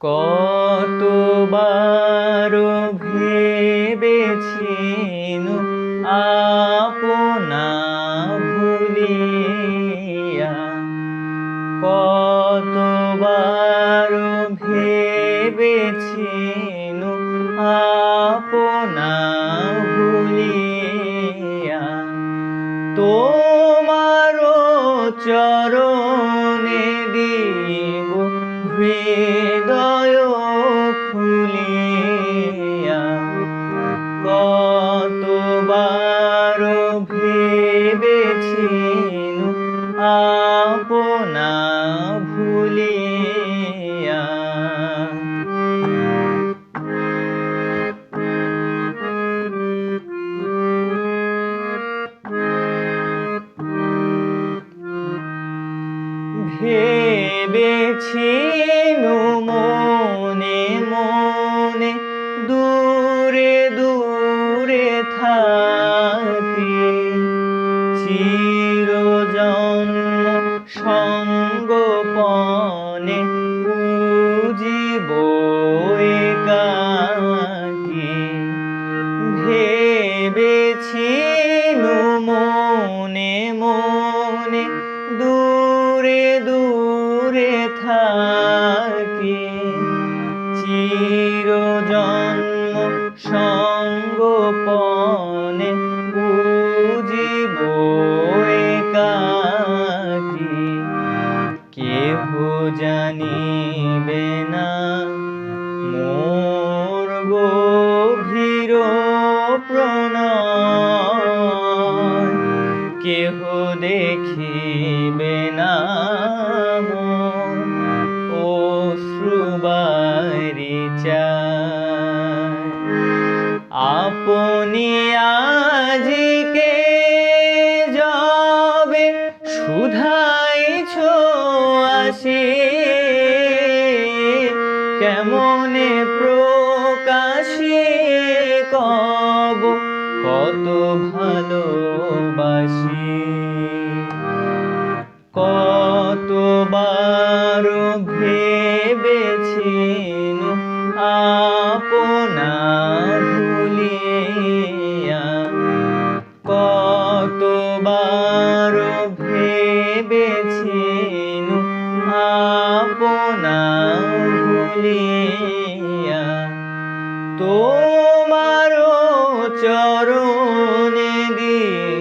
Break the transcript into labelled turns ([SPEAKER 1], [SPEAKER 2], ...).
[SPEAKER 1] কতবার ভেবেছিন আপনা ভুলিয়া? কতবার ভেবেছিন আপনা ভুলিয়া? তোমার চরণে দিব হৃদয় খুলিয়া কতবার ভেবেছিন আপনা ভুলিয়া। ভেবেছিন সঙ্গপনে জানিবে না। মোর গভীর প্রণয় কেহ দেখিবে না আপনি আজিকে কব কত ভালোবাসি। কতবার ভেবেছিন আপনা ভুলিয়া। কতবার ভেবেছিন আপনা ভুলিয়া। তোমার চরণে দিব